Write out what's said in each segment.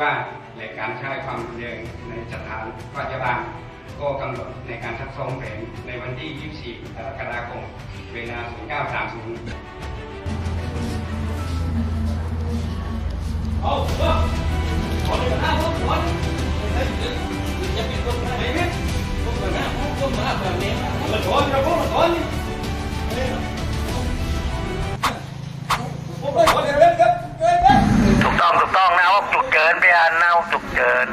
ว่าในการใช้ความรุนแรงในสถานพยาบาลก็กำหนดในการทักซ้อมแผนในวันที่ 24 กรกฎาคม เวลา 09.30เอาเฮ้ยขอเลยนะผมขอเลยจะเป็นไหนเนี่ยผมหอนหน้าผมผมมาแบบนี้นมขอ ต้องนะว่าจุกเกินไปอ่านนะว่าจุกเกิน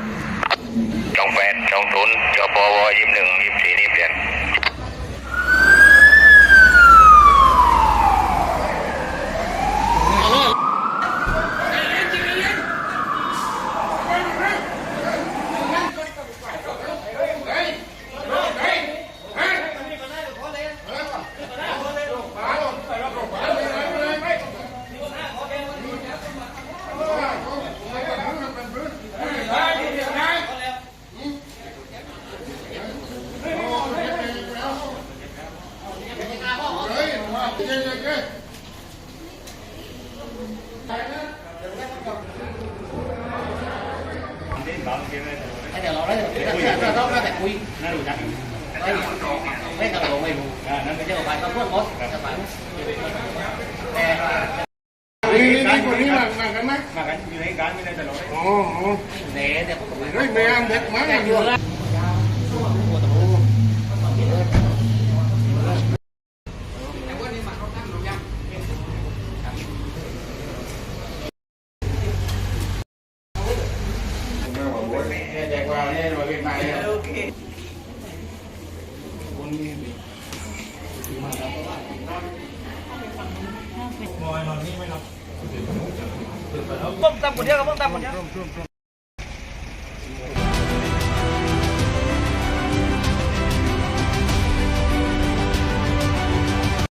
จองแปดจองศูนย์จปวยี่สิบหนึ่งยี่สิบสี่ยี่สิบเจ็ด เดี๋ยวเราได้เราต้อ แจกว่าเนี่ยเราเป็นมาเนี่ยต้มตำคนเดียวกับต้มตำคนเดียว